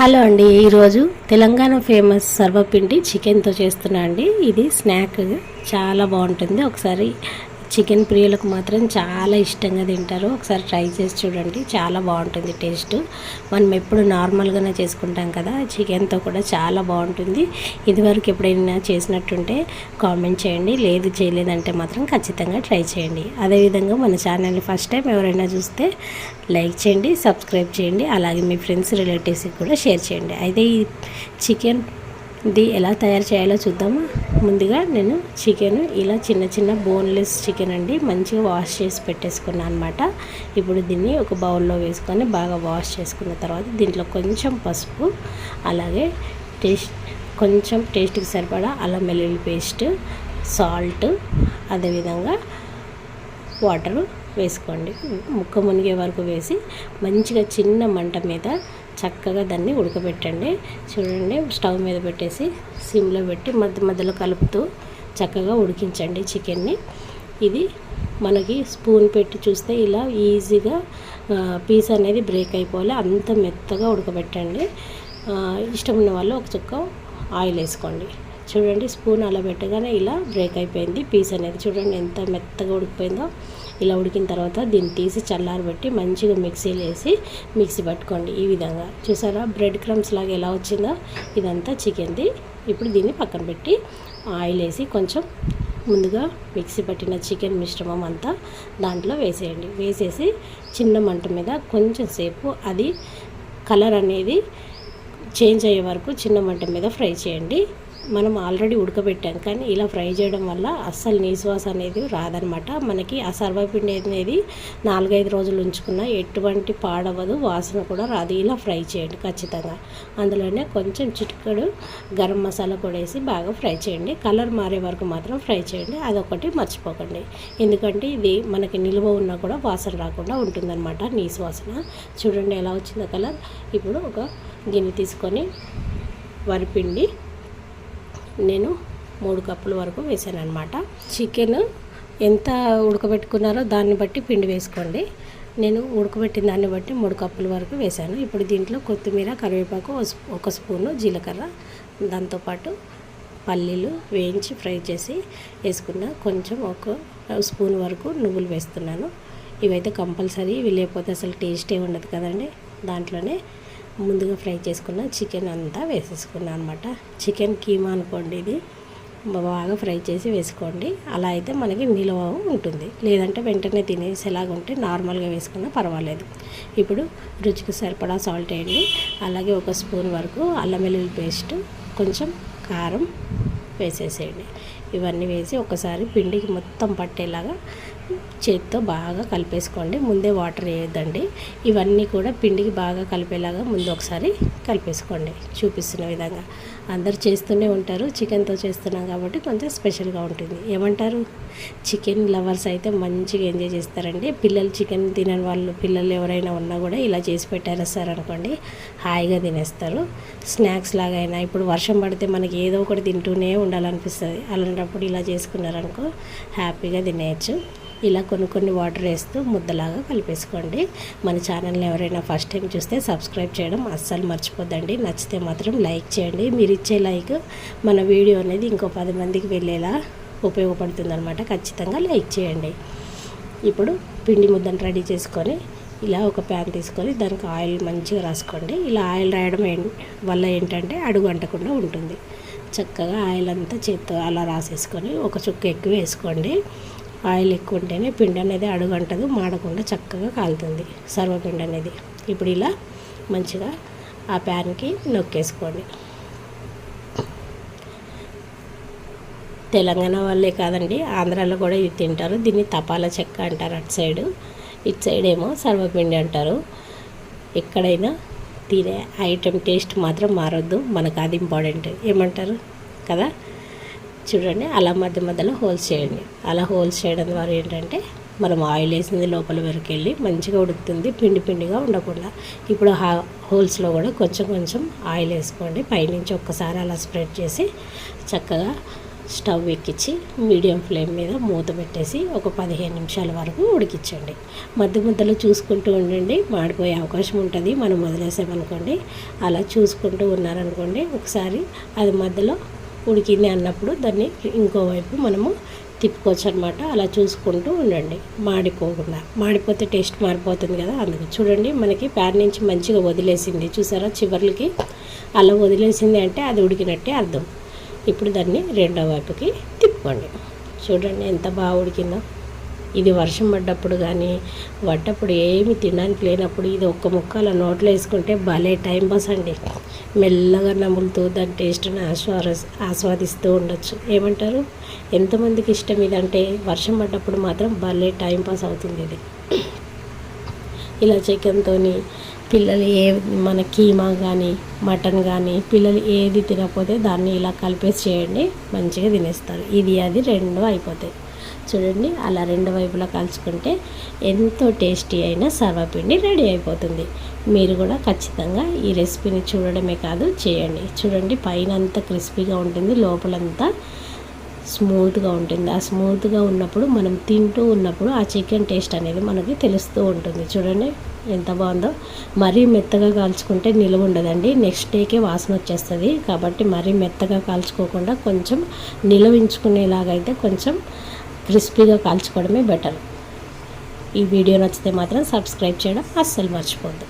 Hello అండి ఈరోజు Telangana famous సర్వపిండి చికెన్తో చేస్తున్నా అండి. ఇది స్నాక్ చాలా బాగుంటుంది. ఒకసారి చికెన్ ప్రియులకు మాత్రం చాలా ఇష్టంగా తింటారు. ఒకసారి ట్రై చేసి చూడండి. చాలా బాగుంటుంది టేస్ట్. మనం ఎప్పుడు నార్మల్గానే చేసుకుంటాం కదా చికెన్తో కూడా చాలా బాగుంటుంది. ఇదివరకు ఎప్పుడైనా చేసినట్టుంటే కామెంట్ చేయండి. లేదు చేయలేదంటే మాత్రం ఖచ్చితంగా ట్రై చేయండి. అదేవిధంగా మన ఛానల్ని ఫస్ట్ టైం ఎవరైనా చూస్తే లైక్ చేయండి సబ్స్క్రైబ్ చేయండి. అలాగే మీ ఫ్రెండ్స్ రిలేటివ్స్కి కూడా షేర్ చేయండి. అయితే ఈ చికెన్ ఇది ఎలా తయారు చేయాలో చూద్దాము? ముందుగా నేను చికెన్ ఇలా చిన్న చిన్న బోన్లెస్ చికెన్ అండి మంచిగా వాష్ చేసి పెట్టేసుకున్నాను అనమాట ఇప్పుడు దీన్ని ఒక బౌల్లో వేసుకొని బాగా వాష్ చేసుకున్న తర్వాత దీంట్లో కొంచెం పసుపు అలాగే టేస్ట్ కొంచెం టేస్ట్కి సరిపడా అల్లం వెల్లుల్లి పేస్ట్ సాల్ట్ అదేవిధంగా వాటరు వేసుకోండి. ముక్క మునిగే వరకు వేసి మంచిగా చిన్న మంట మీద చక్కగా దాన్ని ఉడకబెట్టండి. చూడండి స్టవ్ మీద పెట్టేసి సిమ్లో పెట్టి మధ్య మధ్యలో కలుపుతూ చక్కగా ఉడికించండి చికెన్ని. ఇది మనకి స్పూన్ పెట్టి చూస్తే ఇలా ఈజీగా పీస్ అనేది బ్రేక్ అయిపోవాలి. అంత మెత్తగా ఉడకబెట్టండి. ఇష్టం ఉన్న వాళ్ళు ఒక చుక్క ఆయిల్ వేసుకోండి. చూడండి స్పూన్ అలా పెట్టగానే ఇలా బ్రేక్ అయిపోయింది పీస్ అనేది. చూడండి ఎంత మెత్తగా ఉడికిపోయిందో. ఇలా ఉడికిన తర్వాత దీన్ని తీసి చల్లారబెట్టి మంచిగా మిక్సీలో వేసి మిక్సీ పట్టుకోండి ఈ విధంగా. చూసారా? బ్రెడ్ క్రమ్స్ లాగా ఎలా వచ్చిందో ఇదంతా చికెన్ది ఇప్పుడు దీన్ని పక్కన పెట్టి ఆయిల్ వేసి కొంచెం ముందుగా మిక్సీ పట్టిన చికెన్ మిశ్రమం అంతా దాంట్లో వేసేయండి. వేసేసి చిన్న మంట మీద కొంచెం సేపు అది కలర్ అనేది చేంజ్ అయ్యే వరకు చిన్న మంట మీద ఫ్రై చేయండి. మనం ఆల్రెడీ ఉడకబెట్టాం. కానీ ఇలా ఫ్రై చేయడం వల్ల అస్సలు నీసువాస అనేది రాదనమాట. మనకి ఆ సర్వపిండి అనేది నాలుగైదు రోజులు ఉంచుకున్న ఎటువంటి పాడవదు వాసన కూడా రాదు. ఇలా ఫ్రై చేయండి ఖచ్చితంగా. అందులోనే కొంచెం చిటికడు గరం మసాలా కూడా వేసి బాగా ఫ్రై చేయండి. కలర్ మారే వరకు మాత్రం ఫ్రై చేయండి. అదొకటి మర్చిపోకండి. ఎందుకంటే ఇది మనకి నిల్వ ఉన్నా కూడా వాసన రాకుండా ఉంటుందన్నమాట నీసు వాసన చూడండి ఎలా వచ్చిందో కలర్. ఇప్పుడు ఒక గిన్నె తీసుకొని వరిపిండి నేను మూడు కప్పుల వరకు వేసాను అనమాట చికెన్ ఎంత ఉడకబెట్టుకున్నారో దాన్ని బట్టి పిండి వేసుకోండి. నేను ఉడకబెట్టిన దాన్ని బట్టి మూడు కప్పుల వరకు వేసాను. ఇప్పుడు దీంట్లో కొత్తిమీర కరివేపాకు ఒక స్పూను జీలకర్ర దాంతోపాటు పల్లీలు వేయించి ఫ్రై చేసి వేసుకున్న కొంచెం ఒక స్పూన్ వరకు నువ్వులు వేస్తున్నాను. ఇవైతే కంపల్సరీ ఇవి లేకపోతే అసలు టేస్టే ఉండదు కదండి. దాంట్లోనే ముందుగా ఫ్రై చేసుకున్న చికెన్ అంతా వేసేసుకున్నాను అనమాట చికెన్ కీమా అనుకోండి ఇది. బాగా ఫ్రై చేసి వేసుకోండి. అలా అయితే మనకి నిలువ ఉంటుంది. లేదంటే వెంటనే తినేసేలాగా ఉంటే నార్మల్గా వేసుకున్నా పర్వాలేదు. ఇప్పుడు రుచికి సరిపడా సాల్ట్ వేయండి. అలాగే ఒక స్పూన్ వరకు అల్లం వెల్లుల్లి పేస్ట్ కొంచెం కారం వేసేసేయండి. ఇవన్నీ వేసి ఒకసారి పిండికి మొత్తం పట్టేలాగా చేతితో బాగా కలిపేసుకోండి. ముందే వాటర్ వేయొద్దండి. ఇవన్నీ కూడా పిండికి బాగా కలిపేలాగా ముందు ఒకసారి కలిపేసుకోండి. చూపిస్తున్న విధంగా. అందరు చేస్తూనే ఉంటారు. చికెన్తో చేస్తున్నాం కాబట్టి కొంచెం స్పెషల్గా ఉంటుంది. ఏమంటారు? చికెన్ లవర్స్ అయితే మంచిగా ఎంజాయ్ చేస్తారండి. పిల్లలు చికెన్ తినని వాళ్ళు పిల్లలు ఎవరైనా ఉన్నా కూడా ఇలా చేసి పెట్టారేస్తారు అనుకోండి హాయిగా తినేస్తారు. స్నాక్స్ లాగైనా ఇప్పుడు వర్షం పడితే మనకి ఏదో ఒకటి తింటూనే ఉండాలనిపిస్తుంది. అలాంటప్పుడు ఇలా చేసుకున్నారనుకో హ్యాపీగా తినేయచ్చు. ఇలా కొన్ని కొన్ని వాటర్ వేస్తూ ముద్దలాగా కలిపేసుకోండి. మన ఛానల్ని ఎవరైనా ఫస్ట్ టైం చూస్తే సబ్స్క్రైబ్ చేయడం అస్సలు మర్చిపోద్దండి. నచ్చితే మాత్రం లైక్ చేయండి. మీరు ఇచ్చే లైక్ మన వీడియో అనేది ఇంకో పది మందికి వెళ్ళేలా ఉపయోగపడుతుందనమాట ఖచ్చితంగా లైక్ చేయండి. ఇప్పుడు పిండి ముద్దను రెడీ చేసుకొని ఇలా ఒక ప్యాన్ తీసుకొని దానికి ఆయిల్ మంచిగా రాసుకోండి. ఇలా ఆయిల్ రాయడం వల్ల ఏంటంటే అడుగు అంటకుండా ఉంటుంది. చక్కగా ఆయిల్ అంతా చేత్తో అలా రాసేసుకొని ఒక చుక్క ఎక్కువ వేసుకోండి. ఆయిల్ ఎక్కువ ఉంటేనే పిండి అనేది అడుగంటదు మాడకుండా చక్కగా కాలుతుంది. సర్వపిండి అనేది. ఇప్పుడు ఇలా మంచిగా ఆ ప్యాన్కి నొక్కేసుకోండి. తెలంగాణ వాళ్ళే కాదండి ఆంధ్రాలో కూడా ఇది తింటారు. దీన్ని తపాలా చెక్క అంటారు అటు సైడు. ఇటు సైడ్ ఏమో సర్వపిండి అంటారు. ఎక్కడైనా తినే ఐటెం టేస్ట్ మాత్రం మారొద్దు. మనకు అది ఇంపార్టెంట్. ఏమంటారు? కదా? చూడండి అలా మధ్య మధ్యలో హోల్స్ చేయండి. అలా హోల్స్ చేయడం ద్వారా ఏంటంటే మనం ఆయిల్ వేసింది లోపల వరకు వెళ్ళి మంచిగా ఉడుకుతుంది పిండి పిండిగా ఉండకుండా. ఇప్పుడు హా హోల్స్లో కూడా కొంచెం కొంచెం ఆయిల్ వేసుకోండి. పైనుంచి ఒక్కసారి అలా స్ప్రెడ్ చేసి చక్కగా స్టవ్ ఎక్కించి మీడియం ఫ్లేమ్ మీద మూత పెట్టేసి ఒక పదిహేను నిమిషాల వరకు ఉడికించండి. మధ్య మధ్యలో చూసుకుంటూ ఉండండి. మాడిపోయే అవకాశం ఉంటుంది. మనం వదిలేసామనుకోండి అలా చూసుకుంటూ ఉన్నారనుకోండి ఒకసారి అది మధ్యలో ఉడికింది అన్నప్పుడు దాన్ని ఇంకోవైపు మనము తిప్పుకోవచ్చు అనమాట అలా చూసుకుంటూ ఉండండి. మాడిపోకుండా. మాడిపోతే టేస్ట్ మారిపోతుంది కదా అందుకు. చూడండి మనకి ప్యాన్ నుంచి మంచిగా వదిలేసింది. చూసారా? చివర్లకి అలా వదిలేసింది అంటే అది ఉడికినట్టే అర్థం. ఇప్పుడు దాన్ని రెండో వైపుకి తిప్పుకోండి. చూడండి ఎంత బాగా ఉడికిందో. ఇది వర్షం పడ్డప్పుడు కానీ పడ్డప్పుడు ఏమి తినడానికి లేనప్పుడు ఇది ఒక్క ముక్క అలా నోట్లో వేసుకుంటే భలే టైం పాస్ అండి. మెల్లగా నములుతూ దాని టేస్ట్ని ఆస్వాద ఆస్వాదిస్తూ ఉండొచ్చు. ఏమంటారు? ఎంతమందికి ఇష్టం ఇదంటే వర్షం పడ్డప్పుడు మాత్రం భలే టైం పాస్ అవుతుంది ఇది. ఇలా చికెన్తోని పిల్లలు ఏ మన కీమా కానీ మటన్ కానీ పిల్లలు ఏది తినకపోతే దాన్ని ఇలా కలిపేసి చేయండి మంచిగా తినేస్తారు. ఇది అది రెండు అయిపోతాయి. చూడండి అలా రెండు వైపులా కలుసుకుంటే ఎంతో టేస్టీ అయిన సర్వపిండి రెడీ అయిపోతుంది. మీరు కూడా ఖచ్చితంగా ఈ రెసిపీని చూడడమే కాదు చేయండి. చూడండి పైన అంతా క్రిస్పీగా ఉంటుంది లోపలంతా స్మూత్గా ఉంటుంది. ఆ స్మూత్గా ఉన్నప్పుడు మనం తింటూ ఉన్నప్పుడు ఆ చికెన్ టేస్ట్ అనేది మనకి తెలుస్తూ ఉంటుంది. చూడండి ఎంత బాగుందో. మరీ మెత్తగా కాల్చుకుంటే నిలువ ఉండదండి. నెక్స్ట్ డేకే వాసన వచ్చేస్తుంది. కాబట్టి మరీ మెత్తగా కాల్చుకోకుండా కొంచెం నిలవించుకునేలాగైతే కొంచెం క్రిస్పీగా కాల్చుకోవడమే బెటర్. ఈ వీడియో నచ్చితే మాత్రం సబ్స్క్రైబ్ చేయడం అస్సలు మర్చిపోద్దు